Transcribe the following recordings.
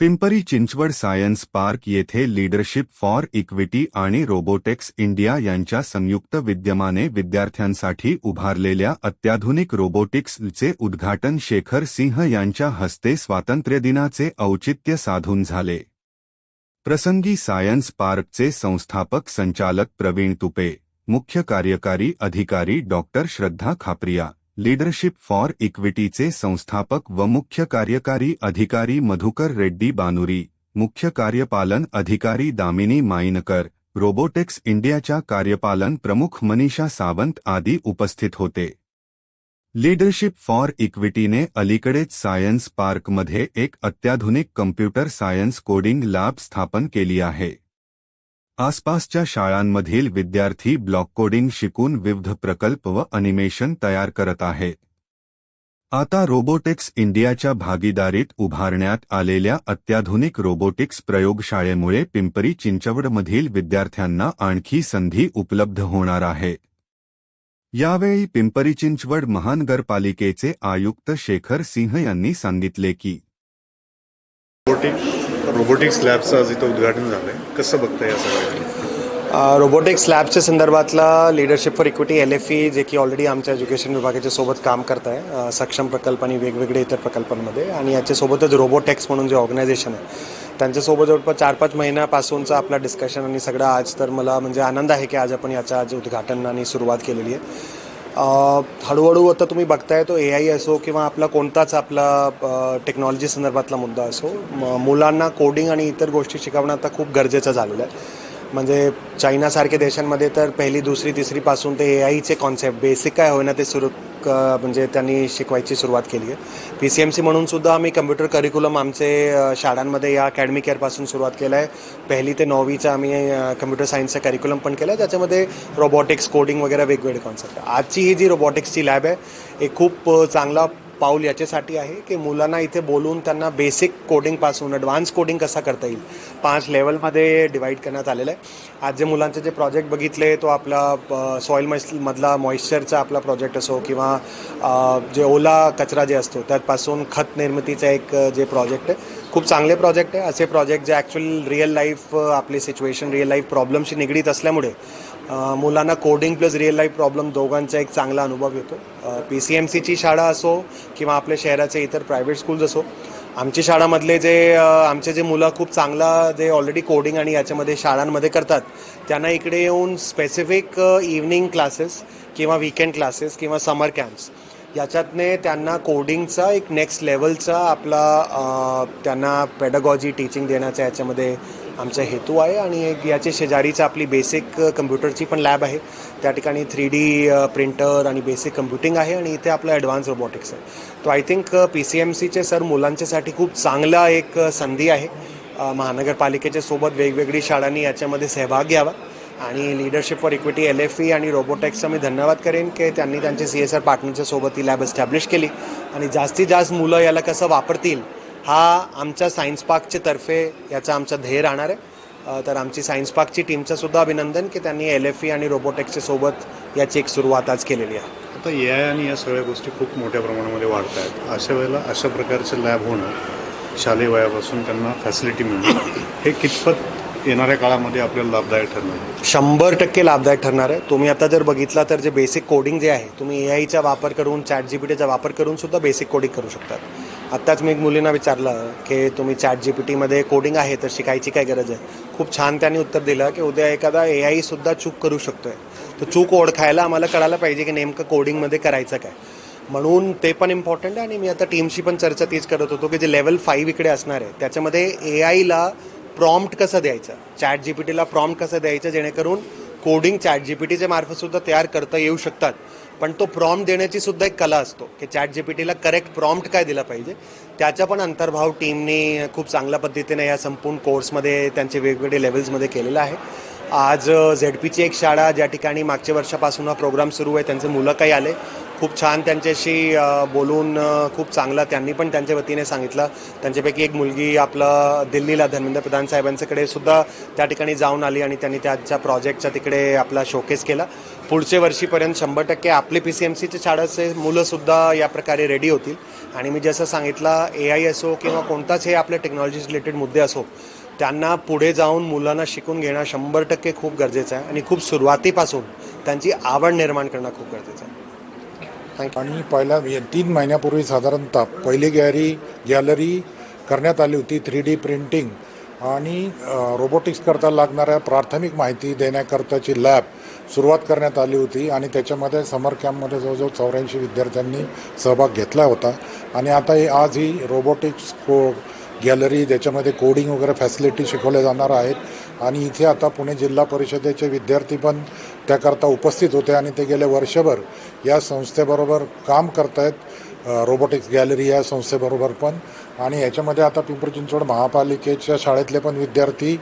Pimpri Chinchwad science park येथे leadership for equity आणि Robotex India यांच्या संयुक्त विद्यमाने विद्यार्थ्यांसाठी उभारलेल्या अत्याधुनिक रोबोटिक्सचे उद्घाटन शेखर सिंह यांच्या हस्ते स्वातंत्र्यदिनाचे औचित्य साधून झाले. प्रसंगी सायन्स पार्कचे संस्थापक संचालक प्रवीण तुपे मुख्य कार्यकारी अधिकारी doctor Shraddha Khaparia leadership for इक्विटीचे संस्थापक व मुख्य कार्यकारी अधिकारी मधुकर रेड्डी बानुरी मुख्य कार्यपालन अधिकारी दामिनी माईनकर रोबोटेक्स इंडियाच्या कार्यपालन प्रमुख मनीषा सावंत आदी उपस्थित होते. लीडरशिप फॉर इक्विटीने अलीकडेच सायन्स पार्कमध्ये एक अत्याधुनिक कम्प्युटर सायन्स कोडिंग लॅब स्थापन केली आहे. आसपासच्या शाळांमधील विद्यार्थी ब्लॉक कोडिंग शिकून विविध प्रकल्प व अनिमेशन तयार करत आहेत आता रोबोटिक्स इंडियाच्या भागीदारीत उभारण्यात आलेल्या अत्याधुनिक रोबोटिक्स प्रयोगशाळेमुळे पिंपरी चिंचवडमधील विद्यार्थ्यांना आणखी संधी उपलब्ध होणार आहे. यावेळी पिंपरी चिंचवड महानगरपालिकेचे आयुक्त शेखर सिंह यांनी सांगितले की रोबोटिक रोबोटिक्स लॅबचं आज इथं उद्घाटन झालंय. कसं बघताय या सगळ्या रोबोटिक्स लॅबच्या संदर्भातला leadership for equity L F E जे की ऑलरेडी आमच्या एज्युकेशन विभागाच्या सोबत काम करत आहे सक्षम प्रकल्प आणि वेगवेगळे इतर प्रकल्पांमध्ये. आणि याच्यासोबतच रोबोटेक्स म्हणून जे ऑर्गनायझेशन आहे त्यांच्यासोबत जवळपास चार पाच महिन्यापासूनचा आपला डिस्कशन आणि सगळं आज तर मला म्हणजे आनंद आहे की आज आपण याचं आज उद्घाटन आणि सुरुवात केलेली आहे. हळूहळू आता तुम्ही बघताय तो ए आय असो किंवा आपला कोणताच आपला टेक्नॉलॉजी संदर्भातला मुद्दा असो म- मुलांना कोडिंग आणि इतर गोष्टी शिकवणं आता खूप गरजेचं झालेलं आहे. म्हणजे चायनासारख्या देशांमध्ये तर पहिली दुसरी तिसरीपासून ते ए आयचे कॉन्सेप्ट बेसिक काय होईना ते सुरू क- म्हणजे त्यांनी शिकवायची सुरुवात केली आहे. पी सी एम सी म्हणून सुद्धा आम्ही कम्प्युटर करिक्युलम आमचे शाळांमध्ये या अकॅडमिक इयरपासून सुरुवात केलं आहे. पहिली ते नववीचं आम्ही कम्प्युटर सायन्सचं करिक्युलम पण केलं आहे. त्याच्यामध्ये रोबोटिक्स कोडिंग वगैरे वेगवेगळे कॉन्सेप्ट आजची ही जी रोबोटिक्सची लॅब आहे हे खूप चांगला पाऊल याच्यासाठी आहे की मुलांना इथे बोलून त्यांना बेसिक कोडिंगपासून ॲडव्हान्स कोडिंग कसा करता येईल? पाच लेवलमध्ये डिवाईड करण्यात आलेलं आहे. आज जे मुलांचे जे प्रोजेक्ट बघितले तो आपला सॉईल मधला मॉइश्चरचा आपला प्रोजेक्ट असो किंवा जे ओला कचरा जे असतो त्यापासून खत निर्मितीचा एक जे प्रोजेक्ट आहे खूप चांगले प्रोजेक्ट आहे. असे प्रोजेक्ट जे ॲक्च्युअल रिअल लाईफ आपली सिच्युएशन रिअल लाईफ प्रॉब्लेमशी निगडीत असल्यामुळे मुलांना coding plus real life problem दोघांचा एक चांगला अनुभव येतो. पी सी एम सीची शाळा असो किंवा आपल्या शहराचे इतर प्रायव्हेट स्कूल्स असो आमची शाळामधले जे आमचे जे मुलं खूप चांगला जे ऑलरेडी कोडिंग आणि याच्यामध्ये शाळांमध्ये करतात त्यांना इकडे येऊन स्पेसिफिक इव्हनिंग क्लासेस किंवा वीकेंड क्लासेस किंवा समर कॅम्प्स याच्यातने त्यांना कोडिंगचा एक नेक्स्ट लेवलचा आपला त्यांना पेडगॉजी टीचिंग देण्याचा याच्यामध्ये आमचा हेतू आहे आणि एक याच्या शेजारीच आपली बेसिक कम्प्युटरची पण लॅब आहे. त्या ठिकाणी थ्री डी प्रिंटर आणि बेसिक कम्प्युटिंग आहे आणि इथे आपलं ॲडव्हान्स रोबोटिक्स आहे. तो I think P C M सीचे सर मुलांच्यासाठी खूप चांगला एक संधी आहे. महानगरपालिकेच्या सोबत वेगवेगळी शाळांनी याच्यामध्ये सहभाग घ्यावा. आणि leadership for equity L F E आणि रोबोटेक्सचा मी धन्यवाद करेन की त्यांनी त्यांचे सी एस आर पार्टनरच्या सोबत ही लॅब एस्टॅब्लिश केली. आणि जास्तीत जास्त मुलं याला कसं वापरतील हा आमच्या सायन्स पार्कच्या तर्फे याचा आमचा ध्येय राहणार आहे. तर आमची सायन्स पार्कची टीमचं सुद्धा अभिनंदन की त्यांनी एल एफ ई आणि रोबोटेक्सच्या सोबत याची एक सुरुवात आज केलेली आहे. आता ए आय आणि या सगळ्या गोष्टी खूप मोठ्या प्रमाणामध्ये वाढत आहेत. अशा वेळेला अशा प्रकारचं लॅब होणं शालेय वयापासून त्यांना फॅसिलिटी मिळणं हे कितपत येणाऱ्या काळामध्ये आपल्याला लाभदायक ठरणार शंभर टक्के लाभदायक ठरणार आहे. तुम्ही आता जर बघितला तर जे बेसिक कोडिंग जे आहे तुम्ही ए आयचा वापर करून चॅट जी पी टीचा वापर करून सुद्धा बेसिक कोडिंग करू शकतात. आत्ताच मी एक मुलींना विचारलं की तुम्ही चॅट जी पी टीमध्ये कोडिंग आहे तर शिकायची काय गरज आहे? खूप छान त्यांनी उत्तर दिलं की उद्या एखादा ए आय सुद्धा चूक करू शकतोय. तर चूक ओळखायला आम्हाला कळायला पाहिजे की नेमकं कोडिंगमध्ये करायचं काय. म्हणून ते पण इम्पॉर्टंट आहे आणि मी आता टीमशी पण चर्चा तीच करत होतो की जे लेवल फाईव्ह इकडे असणार आहे त्याच्यामध्ये ए आयला प्रॉम्प्ट कसं द्यायचं? चॅट जी पी टीला प्रॉम्प्ट कसं द्यायचं? जेणेकरून कोडिंग चॅट जी पी टीच्या मार्फतसुद्धा तयार करता येऊ शकतात. पण तो प्रॉम्प्ट देण्याची सुद्धा एक कला असतो की चॅट जी पी टीला करेक्ट प्रॉम्प्ट काय दिला पाहिजे त्याचा पण अंतर्भाव टीमने खूप चांगल्या पद्धतीने या संपूर्ण कोर्समध्ये त्यांचे वेगवेगळे लेवल्समध्ये केलेलं आहे. आज झेड पीची एक शाळा ज्या ठिकाणी मागच्या वर्षापासून हा प्रोग्राम सुरू आहे त्यांचे मुलं काही आले. खूप छान त्यांच्याशी बोलून खूप चांगला त्यांनी पण त्यांच्या वतीने सांगितलं. त्यांच्यापैकी एक मुलगी आपलं दिल्लीला धर्मेंद्र प्रधान साहेबांच्याकडे सुद्धा त्या ठिकाणी जाऊन आली आणि त्यांनी त्यांच्या प्रोजेक्टचा तिकडे आपला शोकेस केला. पुढच्या वर्षीपर्यंत शंभर टक्के आपले पी सी एम सीचे शाळेचे मुलंसुद्धा या प्रकारे रेडी होतील. आणि मी जसं सांगितलं ए आय असो किंवा कोणताच हे आपल्या टेक्नॉलॉजी रिलेटेड मुद्दे असो त्यांना पुढे जाऊन मुलांना शिकून घेणं शंभर टक्के खूप गरजेचं आहे. आणि खूप सुरुवातीपासून त्यांची आवड निर्माण करणं खूप गरजेचं आहे. आणि पहिल्या तीन महिन्यापूर्वी साधारणतः पहिली गॅलरी गॅलरी करण्यात आली होती थ्री डी प्रिंटिंग आणि रोबोटिक्स करता लागणाऱ्या प्राथमिक माहिती देण्याकरताची लॅब सुरुवात करण्यात आली होती आणि त्याच्यामध्ये समर कॅम्पमध्ये जवळजवळ चौऱ्याऐंशी विद्यार्थ्यांनी सहभाग घेतला होता. आणि आता ही आज ही रोबोटिक्स को गॅलरी ज्याच्यामध्ये कोडिंग वगैरे फॅसिलिटी शिकवल्या जाणार आहेत. आणि इथे आता पुणे जिल्हा परिषदेचे विद्यार्थी पण त्याकरता उपस्थित होते आणि ते गेले वर्षभर या संस्थेबरोबर काम करतायत रोबोटिक्स गॅलरी या संस्थेबरोबर पण. आणि याच्यामध्ये आता पिंपरी चिंचवड महापालिकेच्या शाळेतले पण विद्यार्थी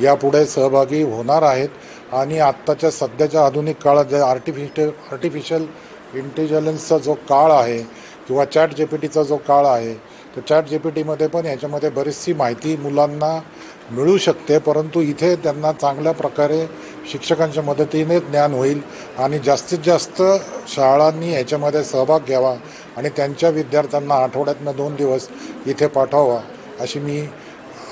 यापुढे सहभागी होणार आहेत. आणि आत्ताच्या सध्याच्या आधुनिक काळात जे आर्टिफिशियल आर्टिफिशियल इंटेलिजन्सचा जो काळ आहे किंवा चॅट जे पी टीचा जो काळ आहे तर चॅट जी पी टीमध्ये पण याच्यामध्ये बरीचशी माहिती मुलांना मिळू शकते. परंतु इथे त्यांना चांगल्या प्रकारे शिक्षकांच्या मदतीने ज्ञान होईल आणि जास्तीत जास्त शाळांनी याच्यामध्ये सहभाग घ्यावा आणि त्यांच्या विद्यार्थ्यांना आठवड्यातनं दोन दिवस इथे पाठवावा अशी मी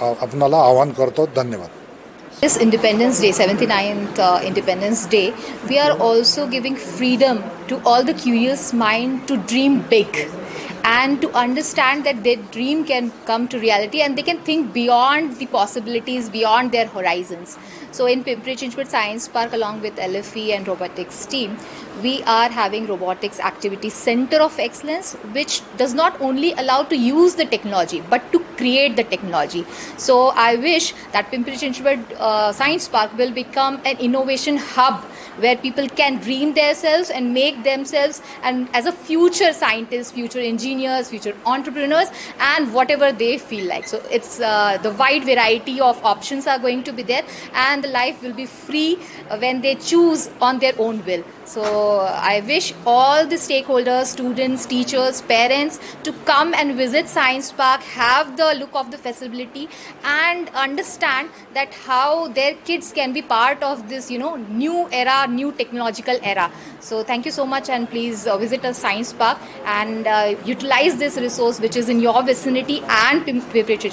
आपणाला आवाहन करतो. धन्यवाद. This Independence Day, 79th uh, Independence Day, we are also giving freedom to all the curious mind to dream big and to understand that their dream can come to reality and they can think beyond the possibilities, beyond their horizons. So in Pimpri Science Park, along with LFE and robotics team, we are having robotics activity center of excellence, which does not only allow to use the technology but to create the technology. So I wish that Pimpri Chinchwad uh, Science Park will become an innovation hub where people can dream themselves and make themselves and as a future scientists, future engineers, future entrepreneurs, and whatever they feel like. So it's uh, the wide variety of options are going to be there, and the life will be free when they choose on their own will. So I wish all the stakeholders, students, teachers, parents to come and visit Science Park, have the look of the facility, and understand that how their kids can be part of this, you know, new era, new technological era. So thank you so much, and please uh, visit us Science Park and uh, utilize this resource which is in your vicinity and Pim- Pimpri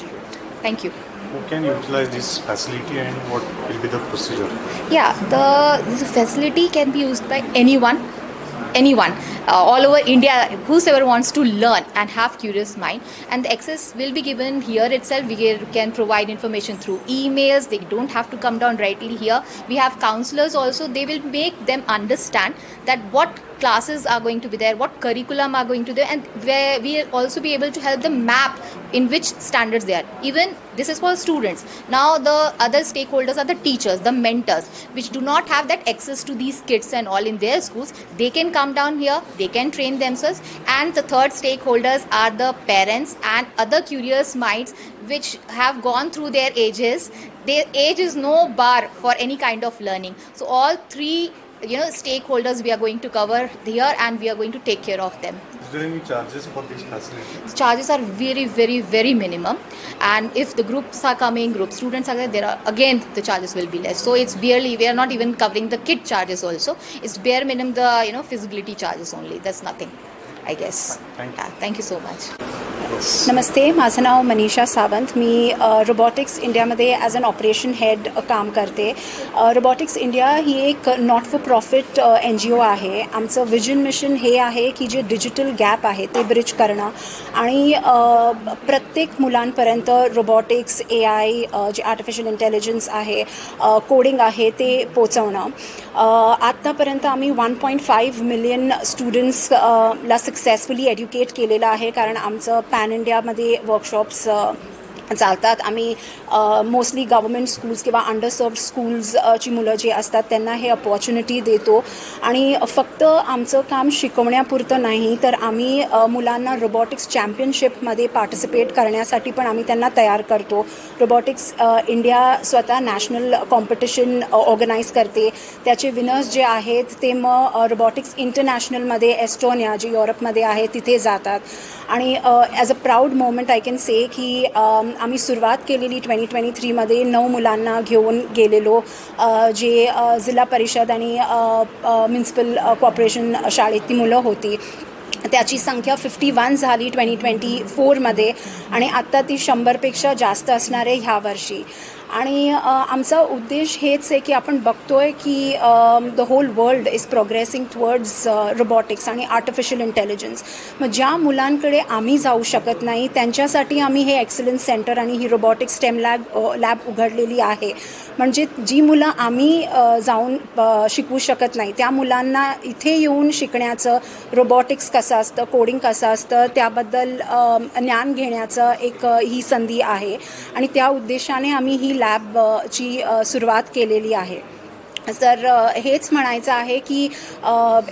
Thank you. Who can utilize this facility and what will be the procedure? Yeah, the, the facility can be used by anyone, anyone, uh, all over India, whosoever wants to learn and have curious mind. And the access will be given here itself. We can- provide information through emails. They don't have to come down rightly here. We have counselors also. They will make them understand that what classes are going to be there, what curriculum are going to there, and where we will also be able to help them map in which standards they are. Even this is for students. Now the other stakeholders are the teachers, the mentors, which do not have that access to these kids and all in their schools. They can come down here, they can train themselves, and the third stakeholders are the parents and other curious minds which have gone through their ages. Their age is no bar for any kind of learning. So all three you know stakeholders we are going to cover here and we are going to take care of them. Is there any charges for this facility? charges are very very very minimum. And if the groups are coming group students are there there are again the charges will be less. So it's barely we are not even covering the kit charges also. It's bare minimum the you know feasibility charges only. That's nothing i guess. Thank you. yeah, thank you so much नमस्ते माझं नाव मनीषा सावंत. मी robotics इंडियामध्ये as an operation head काम करते. Robotics India ही एक not for profit N G O आहे. आमचं विजन मिशन हे आहे की जे डिजिटल गॅप आहे ते ब्रिज करणं. आणि प्रत्येक मुलांपर्यंत रोबॉटिक्स ए आय जे आर्टिफिशियल इंटेलिजन्स आहे कोडिंग आहे ते पोचवणं. आत्तापर्यंत आम्ही one point five million students ला सक्सेसफुली एड्युकेट केलेलं आहे. कारण आमचं पॅन इंडियामध्ये वर्कशॉप्स चालतात आम्ही मोस्टली गव्हर्मेंट स्कूल्स किंवा अंडरसर्व स्कूल्सची मुलं जी असतात त्यांना हे अपॉर्च्युनिटी देतो. आणि फक्त आमचं काम शिकवण्यापुरतं नाही तर आम्ही मुलांना रोबॉटिक्स चॅम्पियनशिपमध्ये पार्टिसिपेट करण्यासाठी पण आम्ही त्यांना तयार करतो. रोबॉटिक्स इंडिया स्वतः नॅशनल कॉम्पिटिशन ऑर्गनाईज करते. त्याचे विनर्स जे आहेत ते मग रोबॉटिक्स इंटरनॅशनलमध्ये एस्टोनिया जे युरोपमध्ये आहे तिथे जातात. आणि as a proud moment I can say की आम्ही सुरुवात केलेली ट्वेंटी ट्वेंटी थ्रीमध्ये नऊ मुलांना घेऊन गेलेलो जे जिल्हा परिषद आणि म्युन्सिपल कॉर्पोरेशन शाळेत ती मुलं होती. त्याची संख्या फिफ्टी वन झाली ट्वेंटी ट्वेंटी फोरमध्ये आणि आत्ता ती शंभरपेक्षा जास्त असणार आहे ह्या वर्षी. आणि आमचा उद्देश हेच आहे की आपण बघतोय की the whole world is progressing towards robotics आणि आर्टिफिशियल इंटेलिजन्स मग ज्या मुलांकडे आम्ही जाऊ शकत नाही त्यांच्यासाठी आम्ही हे एक्सलन्स सेंटर आणि ही रोबॉटिक्स स्टेम लॅब लॅब उघडलेली आहे. म्हणजे जी मुलं आम्ही जाऊन शिकवू शकत नाही त्या मुलांना इथे येऊन शिकण्याचं रोबॉटिक्स कसं असतं कोडिंग कसं असतं त्याबद्दल ज्ञान घेण्याचं एक ही संधी आहे. आणि त्या उद्देशाने आम्ही ही लॅब ची सुरुवात केलेली आहे. तर हेच म्हणायचं आहे की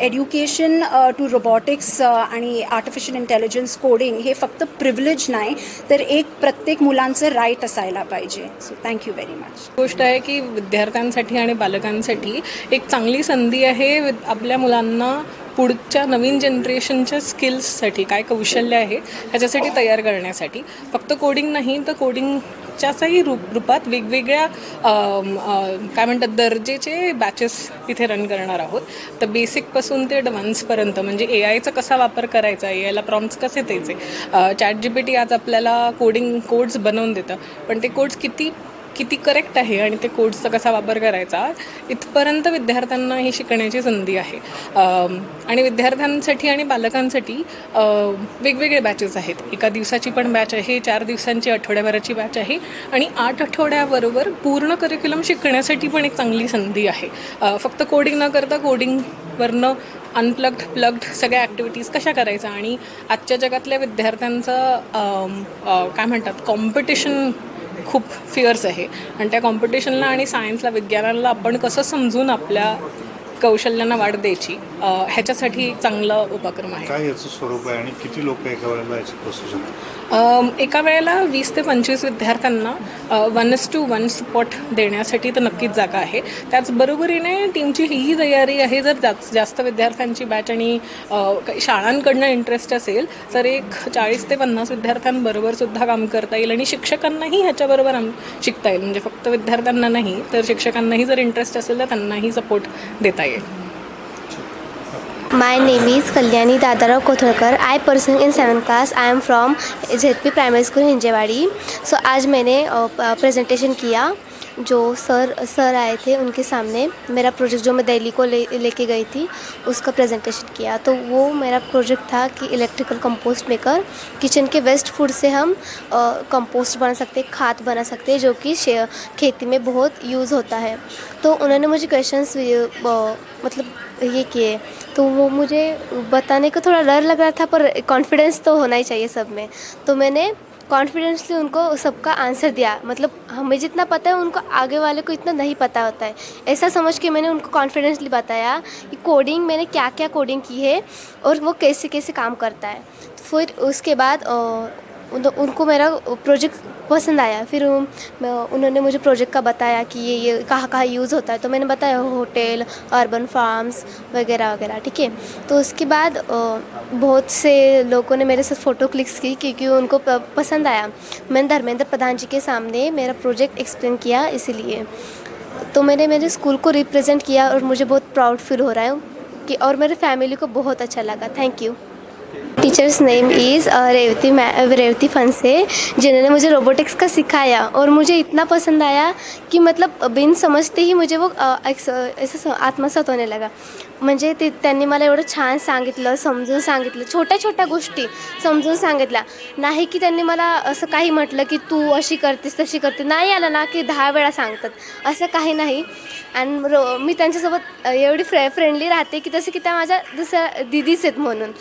एड्युकेशन टू रोबॉटिक्स आणि आर्टिफिशियल इंटेलिजन्स कोडिंग हे फक्त प्रिव्हिलेज नाही तर एक प्रत्येक मुलांचं राईट असायला पाहिजे. सो थँक्यू व्हेरी मच गोष्ट आहे की विद्यार्थ्यांसाठी आणि बालकांसाठी एक चांगली संधी आहे आपल्या मुलांना पुढच्या नवीन जनरेशनच्या स्किल्ससाठी काय कौशल्य आहे ह्याच्यासाठी तयार करण्यासाठी. फक्त कोडिंग नाही तर कोडिंगच्याचाही रूप रूपात वेगवेगळ्या काय म्हणतात दर्जेचे बॅचेस इथे रन करणार आहोत. तर बेसिकपासून ते ॲडव्हान्सपर्यंत म्हणजे ए आयचा कसा वापर करायचा ए आयला प्रॉम्प्ट्स कसे द्यायचे? चॅट जी पी टी आज आपल्याला कोडिंग कोड्स बनवून देतं पण ते कोड्स किती किती करेक्ट आहे आणि ते कोड्सचा कसा वापर करायचा इथपर्यंत विद्यार्थ्यांना ही शिकण्याची संधी आहे. आणि विद्यार्थ्यांसाठी आणि पालकांसाठी वेगवेगळे बॅचेस आहेत. एका दिवसाची पण बॅच आहे चार दिवसांची आठवड्याभराची बॅच आहे. आणि आठ आठवड्याबरोबर पूर्ण करिक्युलम शिकण्यासाठी पण एक चांगली संधी आहे. फक्त कोडिंग न करता कोडिंगवरनं अनप्लग्ड प्लग्ड सगळ्या ॲक्टिव्हिटीज कशा करायच्या? आणि आजच्या जगातल्या विद्यार्थ्यांचं काय म्हणतात कॉम्पिटिशन खूप फिअर्स आहे. आणि त्या कॉम्पिटिशनला आणि सायन्सला विज्ञानाला आपण कसं समजून आपल्या कौशल्यांना वाढ द्यायची ह्याच्यासाठी चांगला उपक्रम आहे. काय याचं स्वरूप आहे आणि किती लोक एका वेळेला बसू शकतात? एका वेळेला वीस ते पंचवीस विद्यार्थ्यांना one is to one support देण्यासाठी तर नक्कीच जागा आहे. त्याचबरोबरीने टीमची हीही तयारी आहे जर जास्त जास्त विद्यार्थ्यांची बॅच आणि शाळांकडनं इंटरेस्ट असेल तर एक चाळीस ते पन्नास विद्यार्थ्यांबरोबर सुद्धा काम करता येईल आणि शिक्षकांनाही ह्याच्याबरोबर शिकता येईल. म्हणजे फक्त विद्यार्थ्यांना नाही तर शिक्षकांनाही जर इंटरेस्ट असेल तर त्यांनाही सपोर्ट देता येईल. बताइए my name is Kalyani Dadarao Kotharkar I person in seven class I am from JP primary school Hinjewadi so आज मैंने प्रेजेंटेशन किया। जो सर सर आए थे उनके सामने, मेरा प्रोजेक्ट जो मैं दिल्ली को ले, लेके गई थी, उसका प्रेजेंटेशन किया। तो वो मेरा प्रोजेक्ट था कि इलेक्ट्रिकल कंपोस्ट मेकर किचन के वेस्ट फ़ूड से हम कंपोस्ट बना सकते हैं खाद बना सकते हैं जो कि खेती में बहुत यूज़ होता है। तो उन्होंने मुझे क्वेश्चंस मतलब ये किए। तो वो मुझे बताने को थोड़ा डर लग रहा था, पर कॉन्फिडेंस तो होना ही चाहिए सब में। तो मैंने कॉन्फिडेंसली उनको सबका आंसर दिया। मतलब हमें जितना पता है, उनको आगे वाले को इतना नहीं पता होता है। ऐसा समझ के मैंने उनको कॉन्फिडेंसली बताया कि कोडिंग मैंने क्या क्या कोडिंग की है और वो कैसे कैसे काम करता है। फिर उसके बाद उन, उनको मेरा प्रोजेक्ट पसंद आया। फिर उन्होंने मुझे प्रोजेक्ट का बताया कि ये ये कहाँ कहाँ यूज़ होता है। तो मैंने बताया होटल अर्बन फार्म्स वगैरह वगैरह ठीक है? तो उसके बाद बहुत से लोगों ने मेरे साथ फ़ोटो क्लिक्स की क्योंकि उनको पसंद आया। मैंने धर्मेंद्र प्रधान जी के सामने मेरा प्रोजेक्ट एक्सप्लेन किया इसीलिए। तो मैंने मेरे स्कूल को रिप्रेजेंट किया और मुझे बहुत प्राउड फील हो रहा है कि और मेरे फैमिली को बहुत अच्छा लगा। Thank you teachers name is Revathi मै रेवती फंसे जिन्होंने मुझे रोबोटिक्स का सिखाया और मुझे इतना पसंद आया कि मतलब बिन समजते ही मुझे वो uh, अ, असं स- आत्मसात होने लगा। म्हणजे ते त्यांनी मला एवढं छान सांगितलं समजून सांगितलं छोट्या छोट्या गोष्टी समजून सांगितल्या. नाही की त्यांनी मला असं काही म्हटलं की तू अशी करतेस तशी करते नाही आलं ना की दहा वेळा सांगतात. असं काही नाही. आणि रो मी त्यांच्यासोबत एवढी फ्रे फ्रेंडली राहते की तसं की त्या माझ्या दुसऱ्या दिदीच आहेत म्हणून.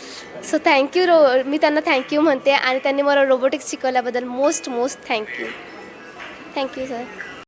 सो थँक्यू रो मी त्यांना थँक्यू म्हणते आणि त्यांनी मला robotics शिकवल्याबद्दल most most thank you thank you sir